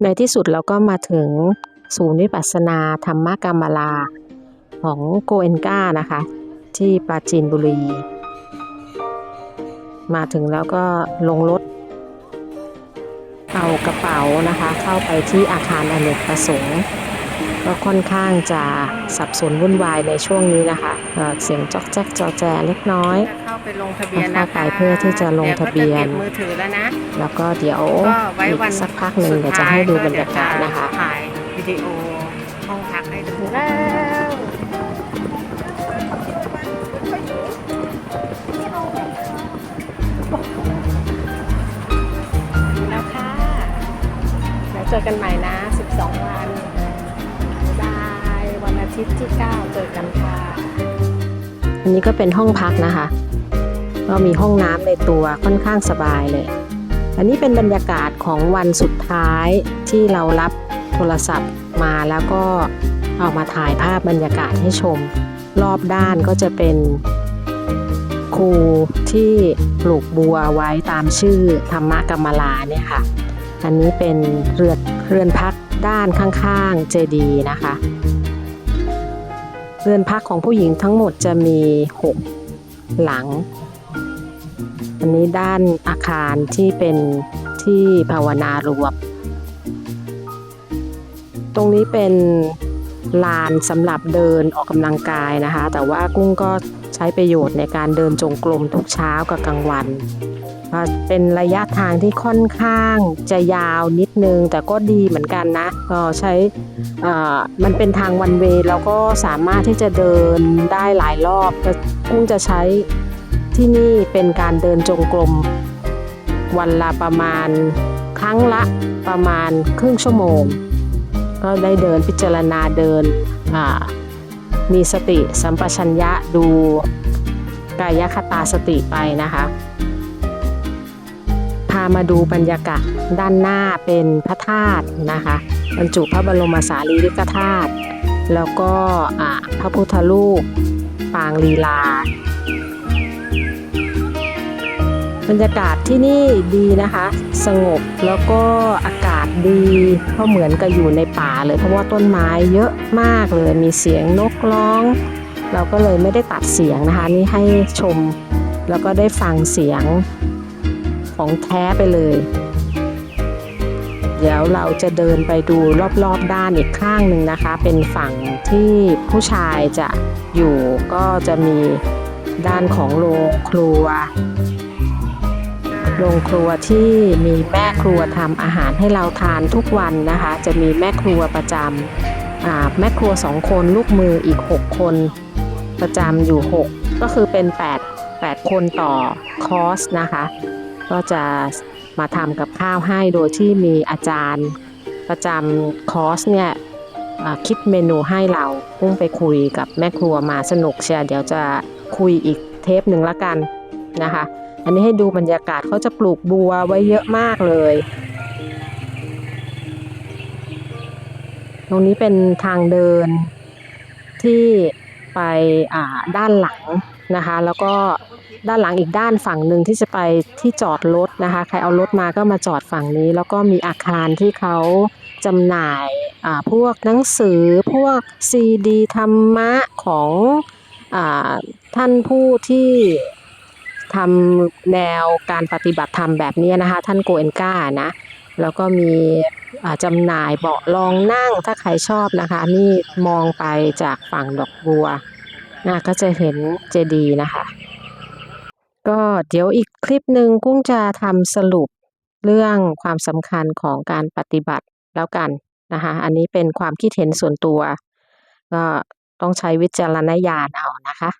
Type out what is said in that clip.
ในที่สุดเราก็มาถึงศูนย์วิปัสสนาธรรมกรรมลา ของโกเอนกานะคะ ที่ปราจีนบุรี มาถึงแล้วก็ลงรถเอากระเป๋านะคะ เข้าไปที่อาคารอเนกประสงค์ ก็ค่อนข้างจะสับสนวุ่นวายในช่วงนี้นะคะเอ่อเสียงจอกแจ๊กจอแจเล็กน้อยจะเข้าไปลงทะเบียนนะคะเข้าไปเพื่อที่จะลงทะเบียนดี๋วก็จะเก็บมือถือแล้วนะแล้วก็เดี๋ยวก็ไว้อีวันกสักพักหนึ่งเดี๋ยวจะให้ดูบรรยากาศนะคะถ่ายวิดีโอห้องพักให้ดูแล้วแล้วค่ะแล้วเจอกันใหม่นะ 12 วันบายวันอา ทิตย์ที่ 9 เจอกันค่ะ อันนี้ก็เป็นห้องพักนะคะ ก็มีห้องน้ำในตัวค่อนข้างสบายเลย อันนี้เป็นบรรยากาศของวันสุดท้ายที่เรารับโทรศัพท์มาแล้วก็เอามาถ่ายภาพบรรยากาศให้ชม รอบด้านก็จะเป็นครูที่ปลูกบัวไว้ตามชื่อธรรมกรรมลาเนี่ยค่ะ อันนี้เป็นเรือนเรือนพักด้านข้างๆเจดีนะคะ เรือนพักของผู้หญิงทั้งหมดจะมี 6 หลัง อันนี้ด้านอาคารที่เป็นที่ภาวนารวม ตรงนี้เป็นลานสำหรับเดินออกกำลังกายนะคะ แต่ว่ากุ้งก็ ใช้ประโยชน์ในการเดินจงกรมทุกเช้ากับกลางวันอ่าเป็นระยะทางที่ค่อนข้างจะยาวนิดนึง แต่ก็ดีเหมือนกันนะก็ใช้อ่อมันเป็นทางวันเวย์เราก็สามารถที่จะเดินได้หลายรอบก็กุ้งจะใช้ที่นี่เป็นการเดินจงกรมวันละประมาณครั้งละประมาณครึ่งชั่วโมง ก็ได้เดินพิจารณาเดินอ่า มีสติสัมปชัญญะดูกายคตาสติไปนะคะ พามาดูบรรยากาศด้านหน้าเป็นพระธาตุนะคะบรรจุพระบรมสารีริกธาตุแล้วก็พระพุทธรูปปางลีลา รรยากาศที่นี่ดีนะคะ สงบแล้วก็อากาศดีก็เหมือนกับอยู่ในป่าเลยเพราะว่าต้นไม้เยอะมากเลยมีเสียงนกร้อง เราก็เลยไม่ได้ตัดเสียงนะคะ นี่ให้ชม แล้วก็ได้ฟังเสียงของแท้ไปเลย เดี๋ยวเราจะเดินไปดูรอบๆด้านอีกข้างหนึ่งนะคะ เป็นฝั่งที่ผู้ชายจะอยู่ก็จะมีด้านของโรงครัว โรงครัวที่มีแม่ครัวทำอาหารให้เราทานทุกวันนะคะ จะมีแม่ครัวประจำแม่ครัวสองคนลูกมืออีก 6 คน ประจำอยู่ 6 ก็คือเป็น 8 8 คนต่อคอร์สนะคะ ก็จะมาทำกับข้าวให้โดยที่มีอาจารย์ประจำคอร์สเนี่ยคิดเมนูให้เราพุ่งไปคุยกับแม่ครัวมาสนุกเชียร์เดี๋ยวจะคุยอีกเทปหนึ่งละกันนะคะ อันนี้ให้ดูบรรยากาศเขาจะปลูกบัวไว้เยอะมากเลย ตรงนี้เป็นทางเดินที่ไปอ่าด้านหลังนะคะ แล้วก็ด้านหลังอีกด้านฝั่งหนึ่งที่จะไปที่จอดรถนะคะ ใครเอารถมาก็มาจอดฝั่งนี้ แล้วก็มีอาคารที่เขาจำหน่ายอ่าพวกหนังสือพวกซีดีธรรมะของอท่านผู้ที่ ทำแนวการปฏิบัติธรรมแบบนี้นะคะ ท่านโกเอนก้านะ แล้วก็มีจำหน่ายเบาะรองนั่งถ้าใครชอบนะคะ นี่มองไปจากฝั่งดอกบัวนะก็จะเห็นเจดีย์นะคะ ก็เดี๋ยวอีกคลิปหนึ่งกุ้งจะทำสรุปเรื่องความสำคัญของการปฏิบัติแล้วกันนะคะ อันนี้เป็นความคิดเห็นส่วนตัว ก็ต้องใช้วิจารณญาณเอานะคะ